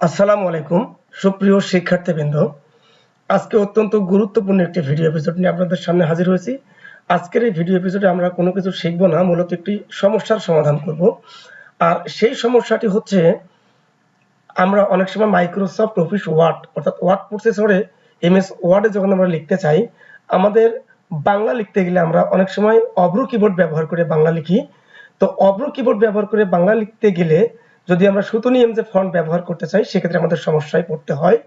আসসালামু আলাইকুম, সুপ্রিয় শিক্ষার্থীবৃন্দ। আজকে অত্যন্ত গুরুত্বপূর্ণ একটি ভিডিও এপিসোড নিয়ে আপনাদের সামনে হাজির হয়েছি। আজকের এই ভিডিও এপিসোডে আমরা কোনো কিছু শিখব না, মূলত একটি সমস্যার সমাধান করব। আর সেই সমস্যাটি হচ্ছে, আমরা অনেক সময় মাইক্রোসফট অফিস ওয়ার্ড অর্থাৎ ওয়ার্ড প্রসেসরে এম এস ওয়ার্ডে যখন আমরা লিখতে চাই, আমাদের বাংলা লিখতে গেলে আমরা অনেক সময় অভ্র কিবোর্ড ব্যবহার করে বাংলা লিখি। তো অভ্র কিবোর্ড ব্যবহার করে বাংলা লিখতে গেলে যদি আমরা সুতনি এমজে ফন্ট ব্যবহার করতে চাই, সেক্ষেত্রে আমাদের সমস্যায় পড়তে হয়।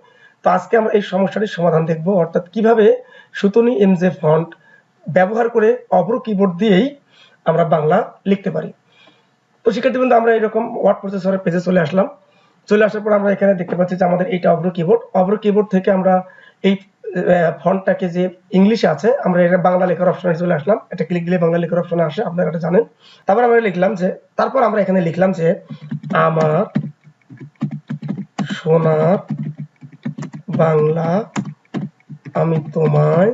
তো আজকে আমরা এই সমস্যাটির সমাধান দেখব। অর্থাৎ কীভাবে সুতনি এমজে ফন্ট ব্যবহার করে অভ্র কিবোর্ড দিয়েই আমরা বাংলা লিখতে পারি। তো শিক্ষার্থীবৃন্দ, আমরা এরকম ওয়ার্ড প্রসেসরের পেজে চলে আসলাম। চলে আসার পর আমরা এখানে দেখতে পাচ্ছি যে আমাদের এইটা অভ্র কিবোর্ড অভ্র কিবোর্ড থেকে আমরা এই ফন্টটাকে যে ইংলিশে আছে, আমরা এটা বাংলা লেখার অপশনে চলে আসলাম। এটা ক্লিক দিলে বাংলা লেখার অপশনে আসে, আপনারা এটা জানেন। তারপর আমরা লিখলাম যে, তারপর আমরা এখানে লিখলাম যে, আমার সোনার বাংলা আমি তোমায়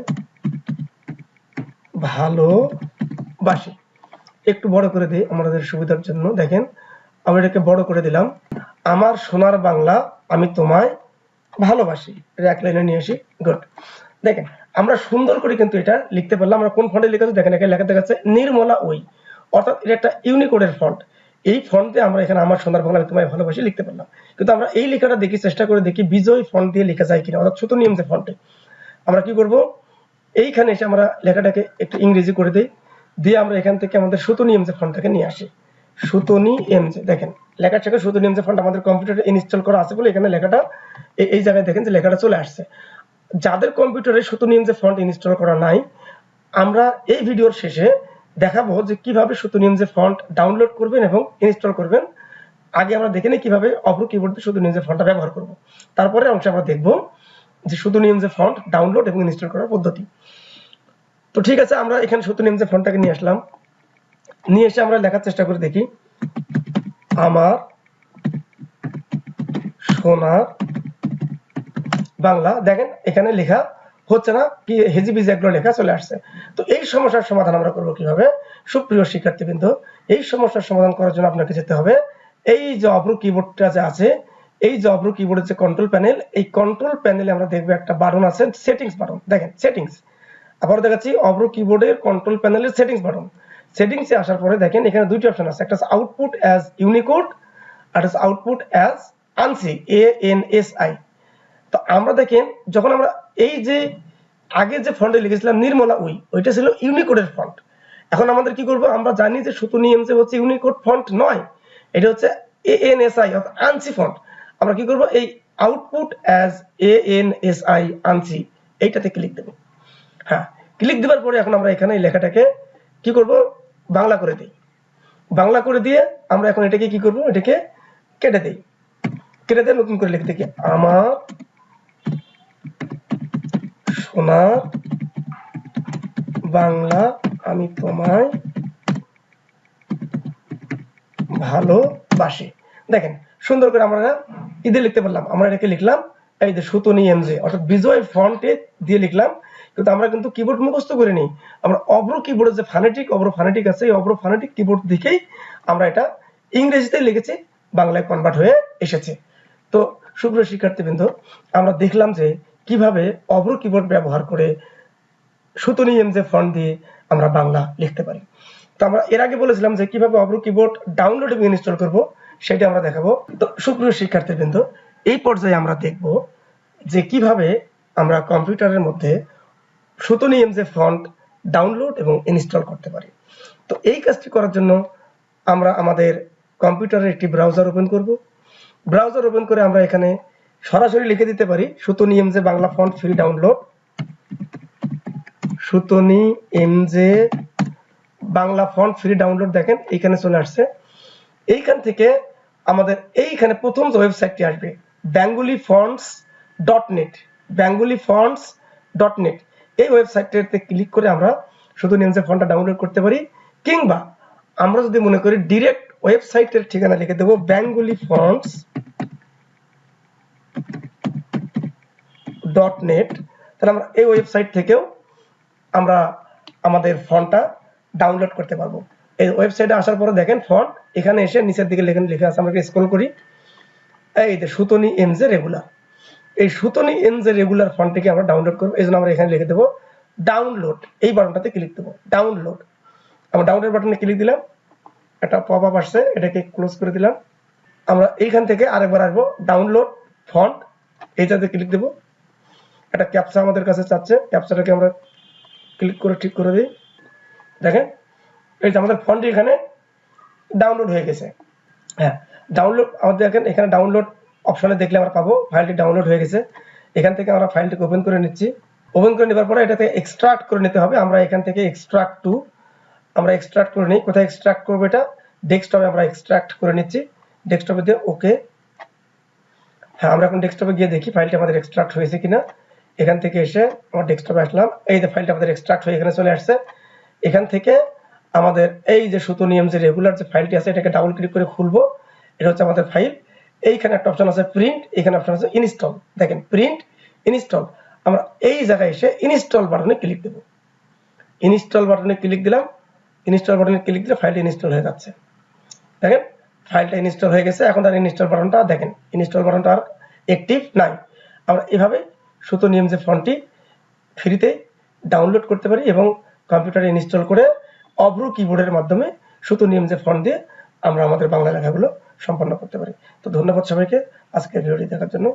ভালোবাসি। একটু বড় করে দিই আমাদের সুবিধার জন্য। দেখেন, আমরা এটাকে বড় করে দিলাম। আমার সোনার বাংলা আমি তোমায় ভালোবাসি। এক লাইনে নিয়ে আসি। গুড দেখেন, আমরা সুন্দর করে কিন্তু এটা লিখতে পারলাম। আমরা কোন ফন্টে লিখেছি দেখেন, এখানে লেখা দেখাচ্ছে নির্মলা ওই। অর্থাৎ এটা একটা ইউনিকোডের ফন্ট এই ফন্টে আমরা এখানে আমার সোনার বাংলা তোমায় ভালোবাসি লিখতে পারলাম। কিন্তু আমরা এই লেখাটা দেখি, চেষ্টা করে দেখি বিজয় ফন্ট দিয়ে লেখা যায় কিনা, অর্থাৎ ছোট নিয়ম যে ফন্টে আমরা কি করব? এইখানে এসে আমরা লেখাটাকে একটু ইংরেজি করে দিই। দিয়ে আমরা এখান থেকে আমাদের সুতনি এমজে ফন্টটাকে নিয়ে আসি। সুতনি এমজে দেখেন। লেখার থেকে সুতনি এমজে ফন্ট আমাদের কম্পিউটারে ইনস্টল করা আছে বলে এখানে লেখাটা এই- জায়গায় দেখেন যে লেখাটা চলে আসছে। যাদের কম্পিউটারে সুতনি এমজে ফন্ট ইনস্টল করা নাই, আমরা এই ভিডিওর শেষে দেখাবো যে কীভাবে সুতনি এমজে ফন্ট ডাউনলোড করবেন এবং ইনস্টল করবেন। আগে আমরা দেখে নিই কীভাবে অভ্র কিবোর্ডে শুধু নিয়ম যে ফন্টটা ব্যবহার করব। তারপরে অংশে আমরা দেখব যে শুধু যে ফন্ট ডাউনলোড এবং ইনস্টল করার পদ্ধতি। তো ঠিক আছে, আমরা এখানে শুধু নিয়ম যে ফন্টটাকে নিয়ে আসলাম। নিয়ে এসে আমরা লেখার চেষ্টা করে দেখি। আমার, সোনার, বাংলা। দেখেন, এখানে লেখা হচ্ছে না, কি হেজি বিজি এগুলো লেখা চলে আসছে। তো এই সমস্যার সমাধান আমরা করব কীভাবে? সুপ্রিয় শিক্ষার্থীবৃন্দ, এই সমস্যার সমাধান করার জন্য আপনাকে যেতে হবে, এই যে অভ্র কিবোর্ডটা যে আছে, এই যে অভ্র কিবোর্ডের যে কন্ট্রোল প্যানেল এই কন্ট্রোল প্যানেলে আমরা দেখব একটা বাটন আছে সেটিংস বাটন। দেখেন সেটিংস আবার দেখাচ্ছি অব্রু কিবোর্ডের কন্ট্রোল প্যানেলের সেটিংস বাটন। সেটিংসে আসার পরে দেখেন এখানে দুইটি অপশন আছে। একটা output as Unicode R output as ANSI A N S I তো আমরা দেখেন, যখন আমরা এই যে আগে যে ফন্টে লিখেছিলাম নির্মলা উই, ওইটা ছিল ইউনিকোডের ফন্ট এখন আমাদের কি করব? আমরা জানি যে সুতুনি এমসে হচ্ছে ইউনিকোড ফন্ট নয়, এটা হচ্ছে এ এন এস আই অর্থাৎ আনসি ফন্ট আমরা কি করব? এই output as A N S I ANSI এইটাতে ক্লিক দেব। হ্যাঁ ক্লিক দেওয়ার পরে এখন আমরা এখানে এই লেখাটাকে কি করব? বাংলা করে দিই। বাংলা করে দিয়ে আমরা এখন এটাকে কি করব? এটাকে কেটে দিই। কেটে দিয়ে নতুন করে লিখতে কি আমার সোনার বাংলা আমি তোমায় ভালোবাসি। দেখেন, সুন্দর করে আমরা ঈদে লিখতে পারলাম। আমরা এটাকে লিখলাম এই যে সুতনি এমজে অর্থাৎ বিজয় ফন্টে দিয়ে লিখলাম। কিন্তু আমরা কিন্তু কিবোর্ড মুখস্থ করে নিই আমরা অব্র কিবোর্ডের যে ফানেটিক অব্র ফানেটিক আছে, এই অব্র ফানেটিক কিবোর্ড দেখেই আমরা এটা ইংরেজিতে লিখেছি, বাংলায় কনভার্ট হয়ে এসেছে। তো সুপ্রিয় শিক্ষার্থীবৃন্দ, আমরা দেখলাম যে কীভাবে অব্র কিবোর্ড ব্যবহার করে সুতনি এমজে ফন্ট দিয়ে আমরা বাংলা লিখতে পারি। তো আমরা এর আগে বলেছিলাম যে কীভাবে অব্র কিবোর্ড ডাউনলোড এবং ইনস্টল করব, সেটা আমরা দেখাবো। তো সুপ্রিয় শিক্ষার্থীবৃন্দ, এই পর্যায়ে আমরা দেখব যে কীভাবে আমরা কম্পিউটারের মধ্যে সুতনি এমজে ফন্ট ডাউনলোড এবং ইনস্টল করতে পারি। তো এই কাজটি করার জন্য আমরা আমাদের কম্পিউটারের একটি ব্রাউজার ওপেন করব। ব্রাউজার ওপেন করে আমরা এখানে সরাসরি লিখে দিতে পারি Sutonny MJ Bangla font free download Sutonny MJ Bangla font free download দেখেন, এইখানে চলে আসছে। এইখান থেকে আমাদের এইখানে প্রথম যে ওয়েবসাইটটি আসবে Bengali fonts dot net Bengali fonts dot net এই ওয়েবসাইটটাতে ক্লিক করে আমরা শুধু নিমসে ফন্টটা ডাউনলোড করতে পারি, কিংবা আমরা যদি মনে করি ডিরেক্ট ওয়েবসাইটের ঠিকানা লিখে দেবো বেঙ্গলি ফন্টস ডট নেট তাহলে আমরা এই ওয়েবসাইট থেকেও আমরা আমাদের ফন্টটা ডাউনলোড করতে পারব। এই ওয়েবসাইটে আসার পরে দেখেন ফন্ট এখানে এসে নিচের দিকে লেখেন লেখা আছে, আমরা স্ক্রল করি। এই যে সুতনি এম জে রেগুলার এই সুতনি এম জে রেগুলার ফন্টটিকে আমরা ডাউনলোড করব, এই জন্য আমরা এখানে লিখে দেবো ডাউনলোড এই বাটনটাতে ক্লিক দেবো ডাউনলোড আমরা ডাউনলোড বাটনে ক্লিক দিলাম, একটা পপ আপ আসছে, এটাকে ক্লোজ করে দিলাম। আমরা এইখান থেকে আরেকবার আসব ডাউনলোড ফন্ট এইটাতে ক্লিক দেবো। একটা ক্যাপচা আমাদের কাছে চাচ্ছে ক্যাপচাটাকে আমরা ক্লিক করে ঠিক করে দিই। দেখেন, এই যে আমাদের ফন্টটি এখানে ডাউনলোড হয়ে গেছে। হ্যাঁ ডাউনলোড আমাদের দেখেন, এখানে ডাউনলোড অপশনে দেখলে আমরা পাবো, ফাইলটি ডাউনলোড হয়ে গেছে। এখান থেকে আমরা ফাইলটিকে ওপেন করে নিচ্ছি। ওপেন করে নেবার পরে এটাতে এক্সট্রাক্ট করে নিতে হবে। আমরা এখান থেকে এক্সট্রাক্ট টু আমরা এক্সট্রাক্ট করে নিই। কোথায় এক্সট্রাক্ট করব এটা? ডেস্কটপে আমরা এক্সট্রাক্ট করে নিচ্ছি। ডেস্কটপে দিয়ে ওকে হ্যাঁ আমরা এখন ডেস্কটপে গিয়ে দেখি ফাইলটা আমাদের এক্সট্রাক্ট হয়েছে কিনা। এখান থেকে এসে আমার ডেস্কটপে আসলাম। এই যে ফাইলটা আমাদের এক্সট্রাক্ট হয়ে এখানে চলে আসছে। এখান থেকে আমাদের এই যে সুতো নিয়ম যে রেগুলার যে ফাইলটি আছে, এটাকে ডাবল ক্লিক করে খুলবো। এটা হচ্ছে আমাদের ফাইল। এইখানে একটা অপশন আছে প্রিন্ট এখানে অপশন আছে ইনস্টল দেখেন প্রিন্ট ইনস্টল আমরা এই জায়গায় এসে ইনস্টল বাটনে ক্লিক দেবো। ইনস্টল বাটনে ক্লিক দিলাম ইনস্টল বাটনে ক্লিক দিলে ফাইলটা ইনস্টল হয়ে যাচ্ছে। দেখেন ফাইলটা ইনস্টল হয়ে গেছে, এখন তার ইনস্টল বাটনটা দেখেন ইনস্টল বাটনটা আর অ্যাক্টিভ নাই। আমরা এভাবে সুতো নিয়ম যে ফন্টটি ফ্রিতে ডাউনলোড করতে পারি এবং কম্পিউটারে ইনস্টল করে অব্রু কিবোর্ডের মাধ্যমে সুতো নিয়ম যে ফন্ট দিয়ে আমরা আমাদের বাংলা লেখাগুলো সম্পন্ন করতে পারি। তো ধন্যবাদ সবাইকে। আজকের ভিডিওটি দেখার জন্য